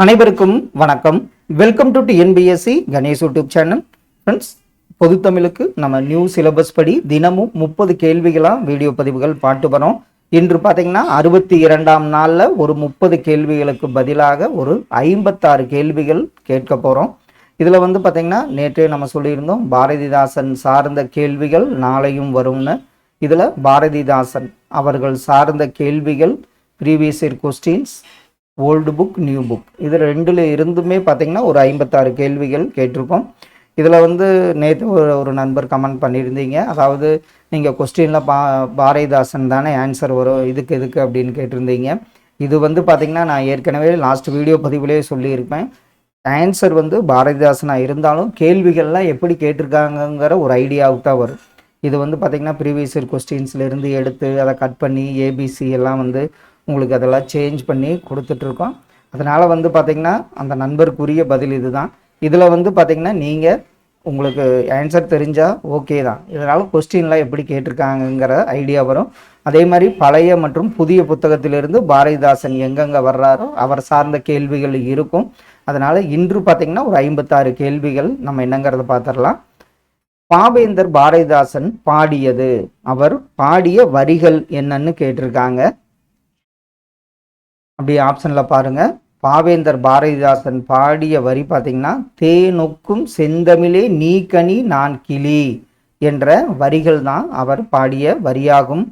அனைவருக்கும் வணக்கம். Welcome to NPSC Ganesh YouTube channel friends பொது தமிழுக்கு நம்ம நியூ சிலபஸ் படி தினமும் முப்பது கேள்விகளாக வீடியோ பதிவுகள் பாட்டு வரோம். இன்று பார்த்தீங்கன்னா அறுபத்தி இரண்டாம் நாளில் ஒரு முப்பது கேள்விகளுக்கு பதிலாக ஒரு ஐம்பத்தாறு கேள்விகள் கேட்க போகிறோம் இதில் வந்து பார்த்தீங்கன்னா நேற்றே நம்ம சொல்லியிருந்தோம் பாரதிதாசன் சார்ந்த கேள்விகள் நாளையும் வரும்னு. இதில் பாரதிதாசன் அவர்கள் சார்ந்த கேள்விகள் previous year questions old book new book. இது ரெண்டில் இருந்துமே பார்த்தீங்கன்னா ஒரு ஐம்பத்தாறு கேள்விகள் கேட்டிருக்கோம். இதில் வந்து நேற்று ஒரு ஒரு நண்பர் கமெண்ட் பண்ணியிருந்தீங்க. அதாவது நீங்கள் கொஸ்டினில் பா பாரதிதாசன் தானே ஆன்சர் வரும் இதுக்கு எதுக்கு அப்படின்னு கேட்டிருந்தீங்க. இது வந்து பார்த்திங்கன்னா நான் ஏற்கனவே லாஸ்ட் வீடியோ பதிவுலேயே சொல்லியிருப்பேன். ஆன்சர் வந்து பாரதிதாசனாக இருந்தாலும் கேள்விகள்லாம் எப்படி கேட்டிருக்காங்கங்கிற ஒரு ஐடியாவுக்கு தான் வரும். இது வந்து பார்த்திங்கன்னா ப்ரீவியஸ் இயர் கொஸ்டின்ஸ்லேருந்து எடுத்து அதை கட் பண்ணி ஏபிசி எல்லாம் வந்து உங்களுக்கு அதெல்லாம் சேஞ்ச் பண்ணி கொடுத்துட்ருக்கோம். அதனால் வந்து பார்த்திங்கன்னா அந்த நண்பருக்குரிய பதில் இதுதான். இதில் வந்து பார்த்திங்கன்னா நீங்கள் உங்களுக்கு ஆன்சர் தெரிஞ்சால் ஓகே தான். இதனால் கொஸ்டின்லாம் எப்படி கேட்டிருக்காங்கங்கிற ஐடியா வரும். அதே மாதிரி பழைய மற்றும் புதிய புத்தகத்திலிருந்து பாரதிதாசன் எங்கெங்கே வர்றாரோ அவர் சார்ந்த கேள்விகள் இருக்கும். அதனால் இன்று பார்த்திங்கன்னா ஒரு ஐம்பத்தாறு கேள்விகள் நம்ம என்னங்கிறத பார்த்துடலாம் பாவேந்தர் பாரதிதாசன் பாடியது. அவர் பாடிய வரிகள் என்னன்னு கேட்டிருக்காங்க. அப்படி ஆப்ஷனில் பாருங்கள் பாவேந்தர் பாரதிதாசன் பாடிய வரி பார்த்திங்கன்னா தேனொக்கும் செந்தமிழே நீ கனி நான் கிளி என்ற வரிகள் தான் அவர் பாடிய வரியாகும்.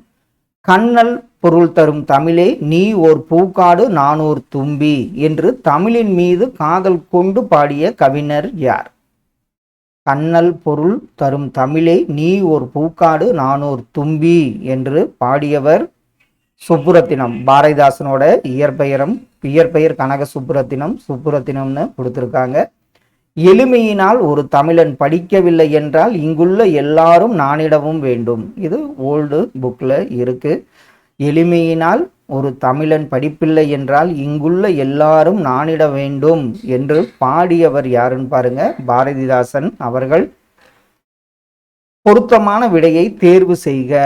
கண்ணல் பொருள் தரும் தமிழே நீ ஓர் பூக்காடு நான் ஓர் தும்பி என்று தமிழின் மீது காதல் கொண்டு பாடிய கவிஞர் யார்? கண்ணல் பொருள் தரும் தமிழே நீ ஓர் பூக்காடு நான் ஓர் தும்பி என்று பாடியவர் சுப்புரத்தினம். பாரதிதாசனோட இயற்பெயரும் இயற்பெயர் கனக சுப்புரத்தினம் சுப்புரத்தினம்னு கொடுத்துருக்காங்க. எளிமையினால் ஒரு தமிழன் படிக்கவில்லை என்றால் இங்குள்ள எல்லாரும் நானிடவும் வேண்டும். இது ஓல்டு புக்கில் இருக்கு. எளிமையினால் ஒரு தமிழன் படிப்பில்லை என்றால் இங்குள்ள எல்லாரும் நானிட வேண்டும் என்று பாடியவர் யாருன்னு பாருங்க பாரதிதாசன் அவர்கள். பொருத்தமான விடையை தேர்வு செய்க.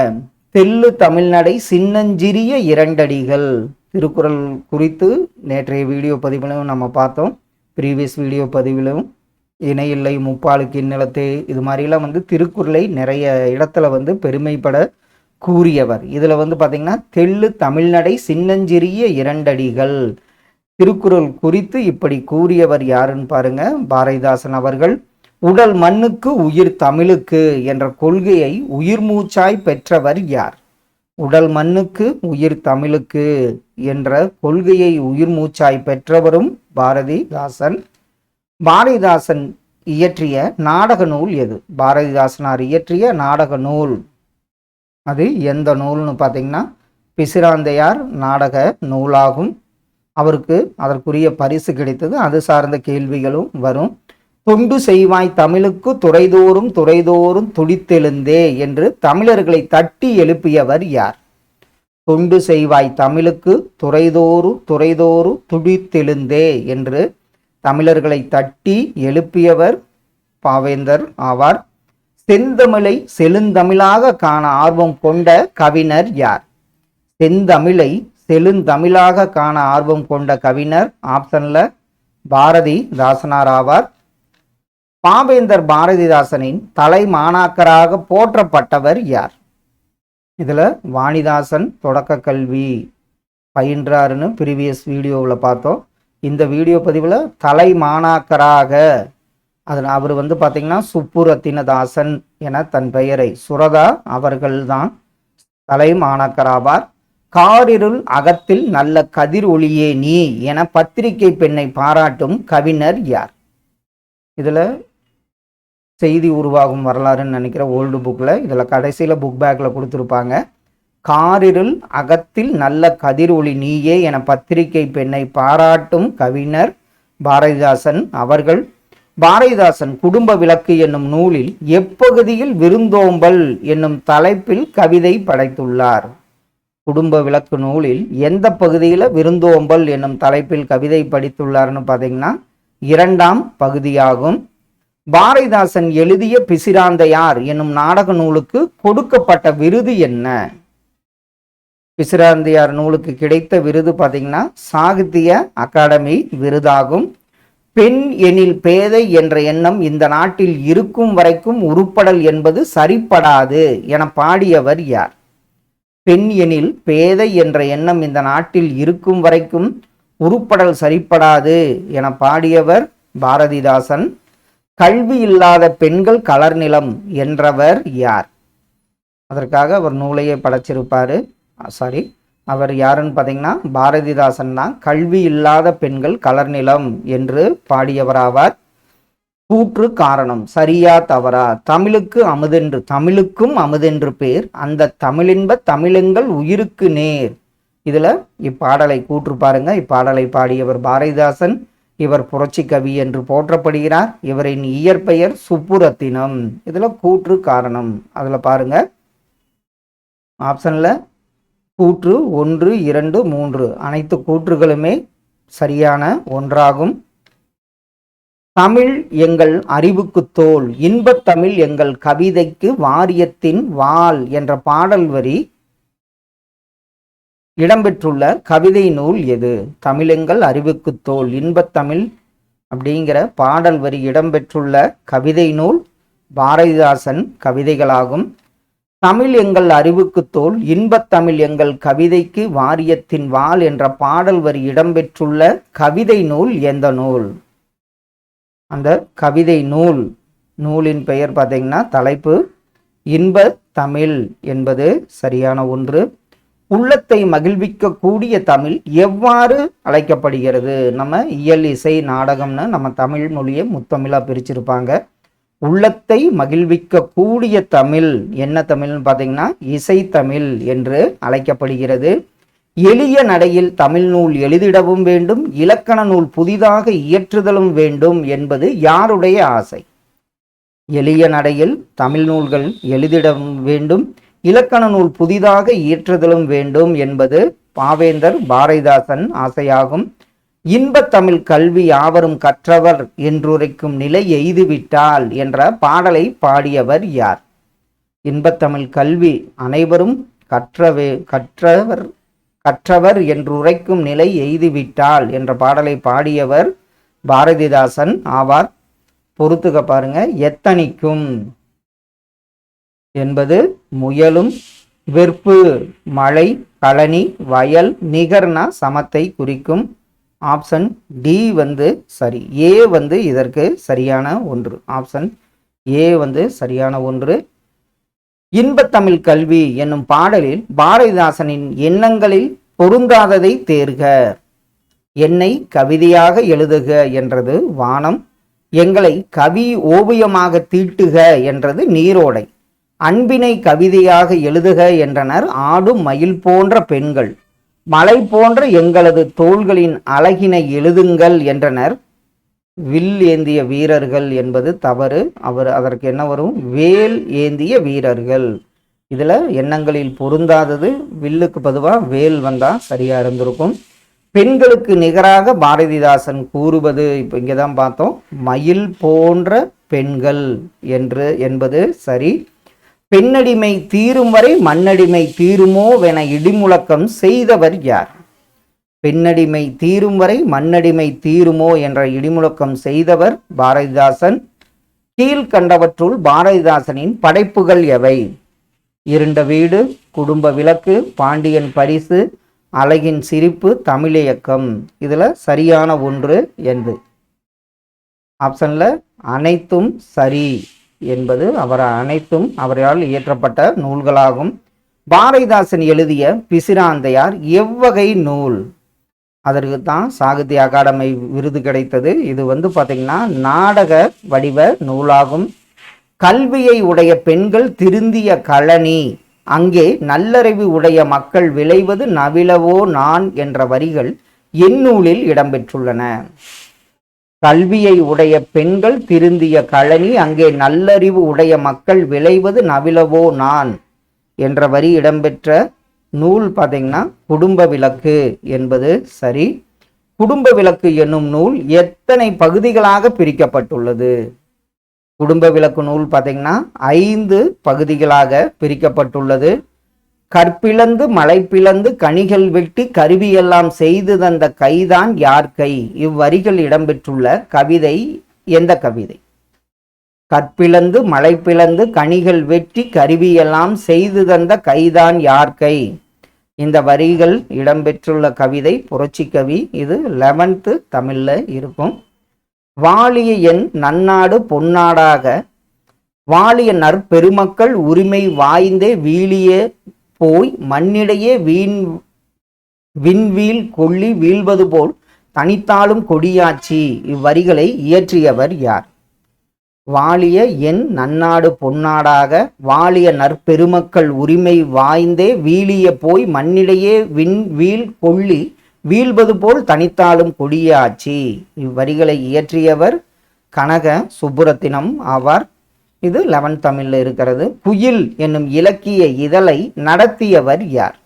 தெல்லு தமிழ்நடை சின்னஞ்சிறிய இரண்டடிகள். திருக்குறள் குறித்து நேற்றைய வீடியோ பதிவிலும் நம்ம பார்த்தோம். Previous video பதிவிலும். இணையில்லை முப்பாளுக்கு இந்நிலத்தே இது மாதிரிலாம் வந்து திருக்குறளை நிறைய இடத்துல வந்து பெருமைப்பட கூறியவர். இதில் வந்து பார்த்திங்கன்னா தெள்ளு தமிழ்நடை சின்னஞ்சிறிய இரண்டடிகள். திருக்குறள் குறித்து இப்படி கூறியவர் யாருன்னு பாருங்கள் பாரதிதாசன் அவர்கள் உடல் மண்ணுக்கு உயிர் தமிழுக்கு என்ற கொள்கையை உயிர் மூச்சாய் பெற்றவர் யார்? உடல் மண்ணுக்கு உயிர் தமிழுக்கு என்ற கொள்கையை உயிர் மூச்சாய் பெற்றவரும் பாரதிதாசன். பாரதிதாசன் இயற்றிய நாடக நூல் எது? பாரதிதாசனார் இயற்றிய நாடக நூல். அது எந்த நூல்னு பார்த்தீங்கன்னா பிசிராந்தையார் நாடக நூலாகும். அவருக்கு அதற்குரிய பரிசு கிடைத்தது. அது சார்ந்த கேள்விகளும் வரும். தொண்டு செய்வாய் தமிழுக்கு துறைதோறும் துறைதோறும் துடித்தெழுந்தே என்று தமிழர்களை தட்டி எழுப்பியவர் யார்? தொண்டு செய்வாய் தமிழுக்கு துறைதோறும் துறைதோறும் துடித்தெழுந்தே என்று தமிழர்களை தட்டி எழுப்பியவர் பாவேந்தர் ஆவார். செந்தமிழை செழுந்தமிழாக காண ஆர்வம் கொண்ட கவிஞர் யார்? செந்தமிழை செழுந்தமிழாக காண ஆர்வம் கொண்ட கவிஞர் ஆப்ஷனில் பாரதி தாசனார் ஆவார். பாவேந்தர் பாரதிதாசனின் தலை மாணாக்கராக போற்றப்பட்டவர் யார்? இதில் வாணிதாசன் தொடக்க கல்வி பயின்றாருன்னு ப்ரீவியஸ் வீடியோவில் பார்த்தோம். இந்த வீடியோ பதிவில் தலை மாணாக்கராக அதில் அவர் வந்து பார்த்திங்கன்னா சுப்புரத்தினதாசன் என தன் பெயரை. சுரதா அவர்கள்தான் தலை மாணாக்கராவார் காரிருள் அகத்தில் நல்ல கதிர் ஒளியே நீ என பத்திரிகை பெண்ணை பாராட்டும் கவிஞர் யார்? இதில் செய்தி உருவாகும் வரலாறுன்னு நினைக்கிற ஓல்டு புக்கில் இதில் கடைசியில் புக் பேக்கில் கொடுத்துருப்பாங்க. காரிருள் அகத்தில் நல்ல கதிர் ஒளி நீயே என பத்திரிகை பெண்ணை பாராட்டும் கவிஞர் பாரதிதாசன் அவர்கள். பாரதிதாசன் குடும்ப விளக்கு என்னும் நூலில் எப்பகுதியில் விருந்தோம்பல் என்னும் தலைப்பில் கவிதை படைத்துள்ளார். குடும்ப விளக்கு நூலில் எந்த பகுதியில் விருந்தோம்பல் என்னும் தலைப்பில் கவிதை படித்துள்ளார்னு பார்த்தீங்கன்னா இரண்டாம் பகுதியாகும். பாரதிதாசன் எழுதிய பிசிராந்தையார் என்னும் நாடக நூலுக்கு கொடுக்கப்பட்ட விருது என்ன? பிசிராந்தையார் நூலுக்கு கிடைத்த விருது பார்த்தீங்கன்னா சாகித்ய அகாடமி விருதாகும். பெண் எனில் பேதை என்ற எண்ணம் இந்த நாட்டில் இருக்கும் வரைக்கும் உருப்படல் என்பது சரிப்படாது என பாடியவர் யார்? பெண் எனில் பேதை என்ற எண்ணம் இந்த நாட்டில் இருக்கும் வரைக்கும் உருப்படல் சரிப்படாது என பாடியவர் பாரதிதாசன். கல்வி இல்லாத பெண்கள் கலர் நிலம் என்றவர் யார்? அதற்காக அவர் நூலையே படைச்சிருப்பார். சாரி அவர் யாருன்னு பார்த்தீங்கன்னா பாரதிதாசன் தான். கல்வி இல்லாத பெண்கள் கலர் நிலம் என்று பாடியவராவார். கூற்று காரணம் சரியா தவறா? தமிழுக்கு அமுதென்று தமிழுக்கும் அமுதென்று பேர். அந்த தமிழின்ப தமிழுங்கள் உயிருக்கு நேர். இதில் இப்பாடலை கூற்று பாருங்க. இப்பாடலை பாடியவர் பாரதிதாசன். இவர் புரட்சி கவி என்று போற்றப்படுகிறார். இவரின் இயற்பெயர் சுப்புரத்தினம். இதில் கூற்று காரணம். அதில் பாருங்க. ஆப்ஷனில் கூற்று ஒன்று இரண்டு மூன்று. அனைத்து கூற்றுகளுமே சரியான ஒன்றாகும். தமிழ் எங்கள் அறிவுக்கு தோல் இன்பத்தமிழ் எங்கள் கவிதைக்கு வாரியத்தின் வாள் என்ற பாடல் வரி இடம்பெற்றுள்ள கவிதை நூல் எது? தமிழெங்கள் அறிவுக்கு தோல். இன்பத்தமிழ் அப்படிங்கிற பாடல் வரி இடம்பெற்றுள்ள கவிதை நூல் பாரதிதாசன் கவிதைகளாகும். தமிழ் எங்கள் அறிவுக்கு தோல். இன்பத்தமிழ் எங்கள் கவிதைக்கு வாரியத்தின் வாள் என்ற பாடல் வரி இடம்பெற்றுள்ள கவிதை நூல் எந்த நூல்? அந்த கவிதை நூல் நூலின் பெயர் பார்த்தீங்கன்னா தலைப்பு இன்ப தமிழ் என்பது சரியான ஒன்று. உள்ளத்தை மகிழ்விக்கக்கூடிய தமிழ் எவ்வாறு அழைக்கப்படுகிறது? நம்ம இயல் இசை நாடகம்னு நம்ம தமிழ் மொழியை முத்தமிழாக பிரிச்சிருப்பாங்க. உள்ளத்தை மகிழ்விக்கக்கூடிய தமிழ் என்ன தமிழ்னு பார்த்தீங்கன்னா இசை தமிழ் என்று அழைக்கப்படுகிறது. எளிய நடையில் தமிழ் நூல் எழுதிடவும் வேண்டும் இலக்கண நூல் புதிதாக இயற்றுதலும் வேண்டும் என்பது யாருடைய ஆசை? எளிய நடையில் தமிழ் நூல்கள் எழுதிடவும் வேண்டும் இலக்கண நூல் புதிதாக இயற்றுதலும் வேண்டும் என்பது பாவேந்தர் பாரதிதாசன் ஆசையாகும். இன்பத் தமிழ் கல்வி யாவரும் கற்றவர் என்றுரைக்கும் நிலை எய்துவிட்டால் என்ற பாடலை பாடியவர் யார்? இன்பத்தமிழ் கல்வி அனைவரும் கற்றவே கற்றவர் கற்றவர் என்றுரைக்கும் நிலை எய்துவிட்டால் என்ற பாடலை பாடியவர் பாரதிதாசன் ஆவார். பொறுத்துக்க பாருங்க எத்தனைக்கும்? என்பது முயலும் வெறுப்பு மழை கழனி வயல் நிகர்னா சமத்தை குறிக்கும் ஆப்ஷன் டி வந்து சரி. ஏ வந்து இதற்கு சரியான ஒன்று. ஆப்ஷன் ஏ வந்து சரியான ஒன்று. இன்பத்தமிழ் கல்வி என்னும் பாடலில் பாரதிதாசனின் எண்ணங்களில் பொருந்தாததை தேர்க. என்னை கவிதையாக எழுதுக என்றது வானம். எங்களை கவி ஓவியமாக தீட்டுக என்றது நீரோடை. அன்பினை கவிதையாக எழுதுக என்றனர் ஆடும் மயில் போன்ற பெண்கள். மலை போன்ற எங்களது தோள்களின் அழகினை எழுதுங்கள் என்றனர். வில் ஏந்திய வீரர்கள் என்பது தவறு. அவர் அதற்கு என்ன வரும்? வேல் ஏந்திய வீரர்கள். இதில் எண்ணங்களில் பொருந்தாதது. வில்லுக்கு பதுவாக வேல் வந்தால் சரியாக இருந்திருக்கும். பெண்களுக்கு நிகராக பாரதிதாசன் கூறுவது இப்போ இங்கே தான் பார்த்தோம் மயில் போன்ற பெண்கள் என்று என்பது சரி. பெண்ணடிமை தீரும் வரை மண்ணடிமை தீருமோவென இடிமுழக்கம் செய்தவர் யார்? பெண்ணடிமை தீரும் வரை மண்ணடிமை தீருமோ என்ற இடிமுழக்கம் செய்தவர் பாரதிதாசன். கீழ்கண்டவற்றுள் பாரதிதாசனின் படைப்புகள் எவை? இருண்ட வீடு குடும்ப விளக்கு பாண்டியன் பரிசு அழகின் சிரிப்பு தமிழியக்கம். இதில் சரியான ஒன்று என்று ஆப்ஷனில் அனைத்தும் சரி. என்பது அவர் அனைத்தும் அவரால் இயற்றப்பட்ட நூல்களாகும். பாரதிதாசன் எழுதிய பிசிராந்தையார் எவ்வகை நூல்? அதற்கு தான் சாகித்ய அகாடமி விருது கிடைத்தது. இது வந்து பார்த்திங்கன்னா நாடக வடிவ நூலாகும். கல்வியை உடைய பெண்கள் திருந்திய கழனி. அங்கே நல்லறிவு உடைய மக்கள் விளைவது நவிலவோ நான் என்ற வரிகள் எந்நூலில் இடம்பெற்றுள்ளன. கல்வியை உடைய பெண்கள் திருந்திய கழனி அங்கே நல்லறிவு உடைய மக்கள் விளைவது நவிலவோ நான்? என்ற வரி இடம்பெற்ற நூல் பார்த்தீங்கன்னா குடும்ப விளக்கு என்பது சரி. குடும்ப விளக்கு என்னும் நூல் எத்தனை பகுதிகளாக பிரிக்கப்பட்டுள்ளது? குடும்ப விளக்கு நூல் பார்த்தீங்கன்னா ஐந்து பகுதிகளாக பிரிக்கப்பட்டுள்ளது. கற்பிளந்து மலை பிளந்து கனிகள் வெட்டி கருவியெல்லாம் செய்து தந்த கைதான் யார் கை? இவ்வரிகள் இடம்பெற்றுள்ள கவிதை எந்த கவிதை? கற்பிளந்து மலை பிளந்து கனிகள் வெட்டி கருவியெல்லாம் செய்து தந்த கைதான் யார் கை? இந்த வரிகள் இடம்பெற்றுள்ள கவிதை புரட்சி கவி. இது லெவன்த்து தமிழில் இருக்கும். வாலிய என் நன்னாடு பொன்னாடாக வாலிய நற்பெருமக்கள் உரிமை வாய்ந்தே வீழிய போய் மண்ணிடையே வீண் விண்வீல் கொள்ளி வீழ்வது போல் தனித்தாலும் கொடியாச்சி. இவ்வரிகளை இயற்றியவர் யார்? வாலிய என் நன்னாடு பொன்னாடாக வாலிய நற்பெருமக்கள் உரிமை வாய்ந்தே வீழிய போய் மண்ணிடையே விண் வீழ் கொள்ளி வீழ்வது போல் தனித்தாலும் கொடியாச்சி. இவ்வரிகளை இயற்றியவர் கனக சுப்புரத்தினம் ஆவார். இது லெவன் தமிழில் இருக்கிறது. குயில் என்னும் இலக்கிய இதழை நடத்தியவர் யார்?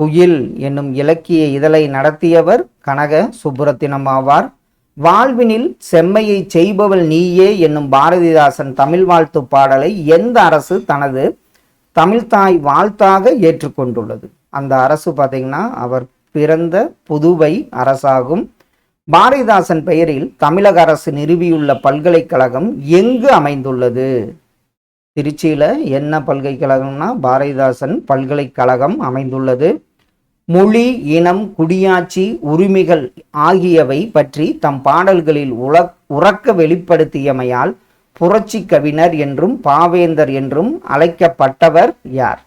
குயில் என்னும் இலக்கிய இதழை நடத்தியவர் கனக சுப்புரத்தினம் ஆவார். வாழ்வினில் செம்மையை செய்பவள் நீயே என்னும் பாரதிதாசன் தமிழ் வாழ்த்து பாடலை எந்த அரசு தனது தமிழ்தாய் வாழ்த்தாக ஏற்றுக்கொண்டுள்ளது? அந்த அரசு பார்த்தீங்கன்னா அவர் பிறந்த புதுவை அரசாகும். பாரதிதாசன் பெயரில் தமிழக அரசு நிறுவியுள்ள பல்கலைக்கழகம் எங்கு அமைந்துள்ளது? திருச்சியில் என்ன பல்கலைக்கழகம்னா பாரதிதாசன் பல்கலைக்கழகம் அமைந்துள்ளது. மொழி இனம் குடியாட்சி உரிமைகள் ஆகியவை பற்றி தம் பாடல்களில் உல உறக்க வெளிப்படுத்தியமையால் புரட்சி கவிஞர் என்றும் பாவேந்தர் என்றும் அழைக்கப்பட்டவர் யார்?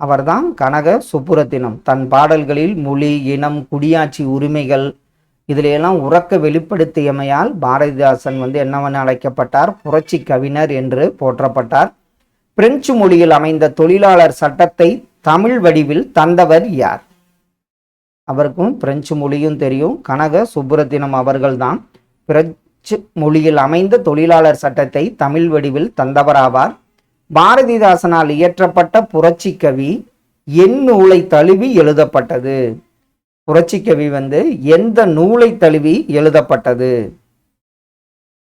அவர்தான் கனக சுப்புரத்தினம். தன் பாடல்களில் மொழி இனம் குடியாட்சி உரிமைகள் இதிலெல்லாம் உறக்க வெளிப்படுத்தியமையால் பாரதிதாசன் வந்து என்னவென அழைக்கப்பட்டார்? புரட்சி கவிஞர் என்று போற்றப்பட்டார். பிரெஞ்சு மொழியில் அமைந்த தொழிலாளர் சட்டத்தை தமிழ் வடிவில் தந்தவர் யார்? அவருக்கும் பிரெஞ்சு மொழியும் தெரியும். கனக சுப்புரத்தினம் அவர்கள்தான். பிரெஞ்சு மொழியில் அமைந்த தொழிலாளர் சட்டத்தை தமிழ் வடிவில் தந்தவராவார். பாரதிதாசனால் இயற்றப்பட்ட புரட்சி கவி என் நூலை தழுவி எழுதப்பட்டது. புரட்சிக்கவி வந்து எந்த நூலை தழுவி எழுதப்பட்டது?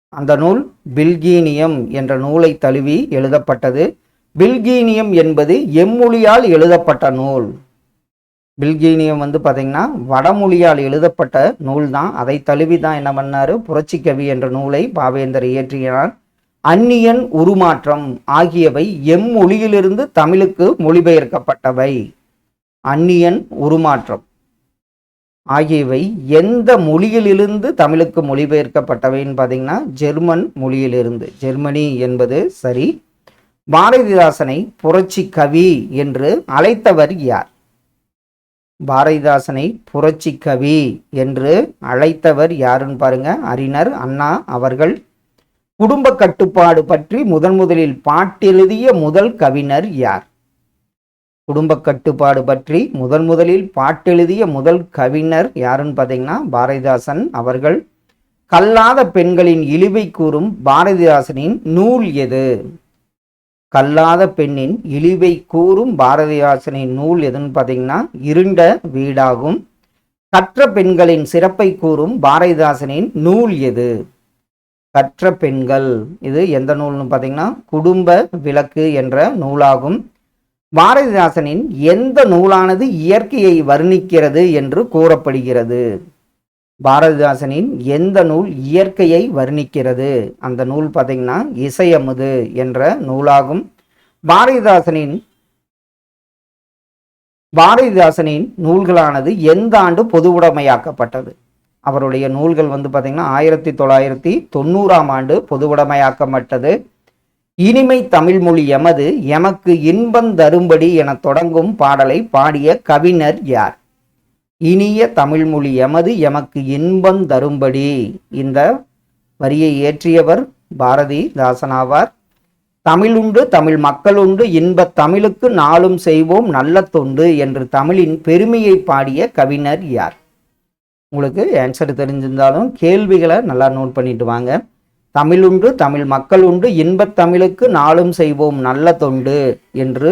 அந்த நூல் பில்கீனியம் என்ற நூலை தழுவி எழுதப்பட்டது. பில்கீனியம் என்பது எம்மொழியால் எழுதப்பட்ட நூல். பில்கீனியம் வந்து பார்த்தீங்கன்னா வடமொழியால் எழுதப்பட்ட நூல் தான் அதை தழுவி தான் என்ன பண்ணார்? புரட்சிக்கவி என்ற நூலை பாவேந்தர் இயற்றினார். அந்நியன் உருமாற்றம் ஆகியவை எம்மொழியிலிருந்து தமிழுக்கு மொழிபெயர்க்கப்பட்டவை. அந்நியன் உருமாற்றம். ஆகியவை எந்த மொழியிலிருந்து தமிழுக்கு மொழிபெயர்க்கப்பட்டவைன்னு பார்த்தீங்கன்னா ஜெர்மன் மொழியிலிருந்து. ஜெர்மனி என்பது சரி பாரதிதாசனை புரட்சி கவி என்று அழைத்தவர் யார்? பாரதிதாசனை புரட்சி கவி என்று அழைத்தவர் யாருன்னு பாருங்க அறிஞர் அண்ணா அவர்கள். குடும்ப கட்டுப்பாடு பற்றி முதன் முதலில் பாட்டெழுதிய முதல் கவிஞர் யார்? குடும்ப கட்டுப்பாடு பற்றி முதன் முதலில் பாட்டெழுதிய முதல் கவிஞர் யாருன்னு பார்த்தீங்கன்னா பாரதிதாசன் அவர்கள். கல்லாத பெண்களின் இழிவை கூறும் பாரதிதாசனின் நூல் எது? கல்லாத பெண்ணின் இழிவை கூறும் பாரதிதாசனின் நூல் எதுன்னு பார்த்தீங்கன்னா இருண்ட வீடாகும். கற்ற பெண்களின் சிறப்பை கூறும் பாரதிதாசனின் நூல் எது? கற்ற பெண்கள். இது எந்த நூல்னு பார்த்தீங்கன்னா குடும்ப விளக்கு என்ற நூலாகும். பாரதிதாசனின் எந்த நூலானது இயற்கையை வர்ணிக்கிறது என்று கூறப்படுகிறது? பாரதிதாசனின் எந்த நூல் இயற்கையை வர்ணிக்கிறது? அந்த நூல் பார்த்திங்கன்னா இசையமுது என்ற நூலாகும். பாரதிதாசனின் பாரதிதாசனின் நூல்களானது எந்த ஆண்டு பொதுவுடைமையாக்கப்பட்டது? அவருடைய நூல்கள் வந்து பார்த்திங்கன்னா ஆயிரத்தி தொள்ளாயிரத்தி தொண்ணூறாம் ஆண்டு பொதுவுடைமையாக்கப்பட்டது. இனிமை தமிழ்மொழி எமது எமக்கு இன்பம் தரும்படி என தொடங்கும் பாடலை பாடிய கவிஞர் யார்? இனிய தமிழ்மொழி எமது எமக்கு இன்பம் தரும்படி. இந்த வரியை இயற்றியவர் பாரதிதாசனாவார் தமிழுண்டு தமிழ் மக்களுண்டு இன்பத் தமிழுக்கு நாளும் செய்வோம் நல்ல தொண்டு என்று தமிழின் பெருமையை பாடிய கவிஞர் யார்? உங்களுக்கு ஆன்சர் தெரிஞ்சிருந்தாலும் கேள்விகளை நல்லா நோட் பண்ணிட்டு வாங்க. தமிழ் உண்டு தமிழ் மக்கள் உண்டு இன்பத் தமிழுக்கு நாளும் செய்வோம் நல்ல தொண்டு என்று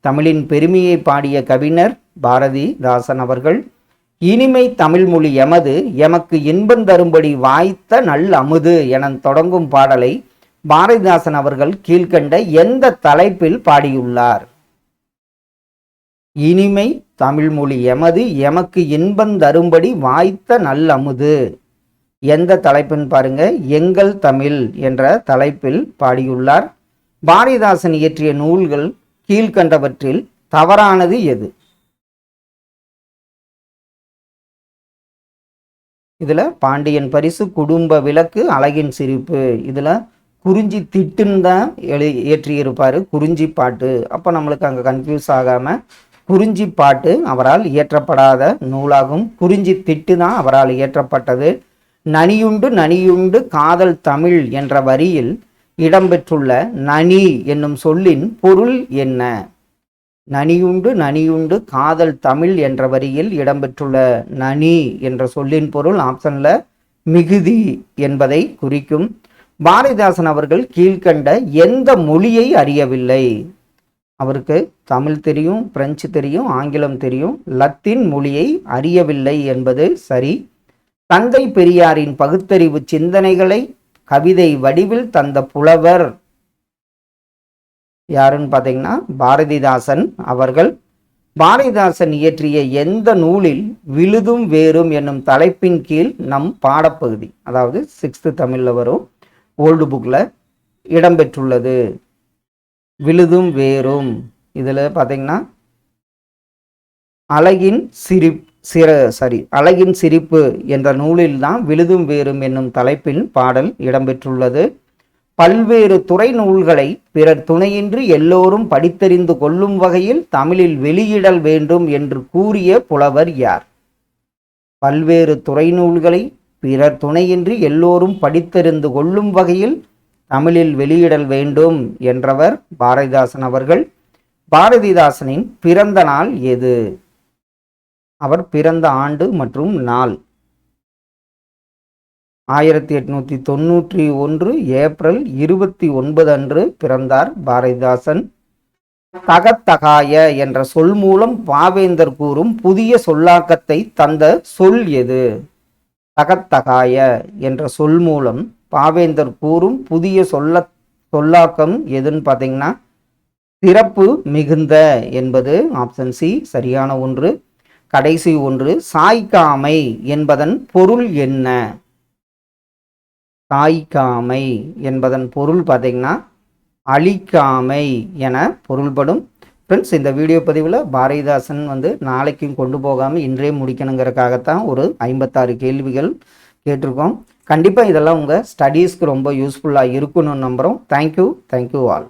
தமிழின் பெருமையை பாடிய கவிஞர் பாரதிதாசன் அவர்கள் இனிமை தமிழ்மொழி எமது எமக்கு இன்பம் தரும்படி வாய்த்த நல் அமுது என தொடங்கும் பாடலை பாரதிதாசன் அவர்கள் கீழ்கண்ட எந்த தலைப்பில் பாடியுள்ளார்? இனிமை தமிழ்மொழி எமது எமக்கு இன்பம் தரும்படி வாய்த்த நல்லமுது எந்த தலைப்புன்னு பாருங்க? எங்கள் தமிழ் என்ற தலைப்பில் பாடியுள்ளார். பாரதிதாசன் இயற்றிய நூல்கள் கீழ்கண்டவற்றில் தவறானது எது? இதில் பாண்டியன் பரிசு குடும்ப விளக்கு அழகின் சிரிப்பு. இதில் குறிஞ்சி திட்டுன்னு தான் எழு இயற்றியிருப்பார் குறிஞ்சி பாட்டு. அப்போ நம்மளுக்கு அங்கே கன்ஃபியூஸ் ஆகாமல் குறிஞ்சி பாட்டு அவரால் இயற்றப்படாத நூலாகும். குறிஞ்சி திட்டு தான் அவரால் இயற்றப்பட்டது. நனியுண்டு நனியுண்டு காதல் தமிழ் என்ற வரியில் இடம்பெற்றுள்ள நனி என்னும் சொல்லின் பொருள் என்ன? நனியுண்டு நனியுண்டு காதல் தமிழ் என்ற வரியில் இடம்பெற்றுள்ள நனி என்ற சொல்லின் பொருள் ஆப்ஷன்ல மிகுதி என்பதை குறிக்கும். பாரதிதாசன் அவர்கள் கீழ்கண்ட எந்த மொழியை அறியவில்லை? அவருக்கு தமிழ் தெரியும் பிரெஞ்சு தெரியும் ஆங்கிலம் தெரியும். லத்தீன் மொழியை அறியவில்லை என்பது சரி. தந்தை பெரியாரின் பகுத்தறிவு சிந்தனைகளை கவிதை வடிவில் தந்த புலவர். யாருன்னு பார்த்தீங்கன்னா பாரதிதாசன் அவர்கள். பாரதிதாசன் இயற்றிய எந்த நூலில் விழுதும் வேறும் என்னும் தலைப்பின் கீழ் நம் பாடப்பகுதி அதாவது சிக்ஸ்த்து தமிழில் வரும் ஓல்டு புக்கில் இடம்பெற்றுள்ளது. விழுதும் வேறும். இதில் பார்த்தீங்கன்னா அழகின் சிரிப் சிற சாரி அழகின் சிரிப்பு என்ற நூலில்தான் விழுதும் வேறும் என்னும் தலைப்பில் பாடல் இடம்பெற்றுள்ளது. பல்வேறு துறை நூல்களை பிறர் துணையின்றி எல்லோரும் படித்தறிந்து கொள்ளும் வகையில் தமிழில் வெளியிடல் வேண்டும் என்று கூறிய புலவர் யார்? பல்வேறு துறை நூல்களை பிறர் துணையின்றி எல்லோரும் படித்தறிந்து கொள்ளும் வகையில் தமிழில் வெளியிடல் வேண்டும் என்றவர் பாரதிதாசன் அவர்கள். பாரதிதாசனின் பிறந்த நாள் எது? அவர் பிறந்த ஆண்டு மற்றும் நாள். ஆயிரத்தி எட்நூத்தி தொண்ணூற்றி ஒன்று ஏப்ரல் இருபத்தி ஒன்பது அன்று பிறந்தார் பாரதிதாசன். தகத்தகாய என்ற சொல் மூலம் பாவேந்தர் கூறும் புதிய சொல்லாக்கத்தை தந்த சொல் எது? தகத்தகாய என்ற சொல் மூலம் பாவேந்தர் கூறும் புதிய சொல்ல சொல்லாக்கம் எதுன்னு பார்த்தீங்கன்னா சிறப்பு மிகுந்த என்பது ஆப்ஷன் சி சரியான ஒன்று. கடைசி ஒன்று சாய்க்காமை என்பதன் பொருள் என்ன? சாய்க்காமை என்பதன் பொருள் பார்த்தீங்கன்னா அழிக்காமை என பொருள்படும். ஃப்ரெண்ட்ஸ் இந்த வீடியோ பதிவில் பாரதிதாசன் வந்து நாளைக்கும் கொண்டு போகாமல் இன்றே முடிக்கணுங்கிறக்காகத்தான் ஒரு ஐம்பத்தாறு கேள்விகள் கேட்டிருக்கோம். கண்டிப்பாக இதெல்லாம் உங்கள் ஸ்டடீஸ்க்கு ரொம்ப யூஸ்ஃபுல்லாக இருக்கணும்னு நம்புகிறோம் தேங்க்யூ தேங்க்யூ ஆல்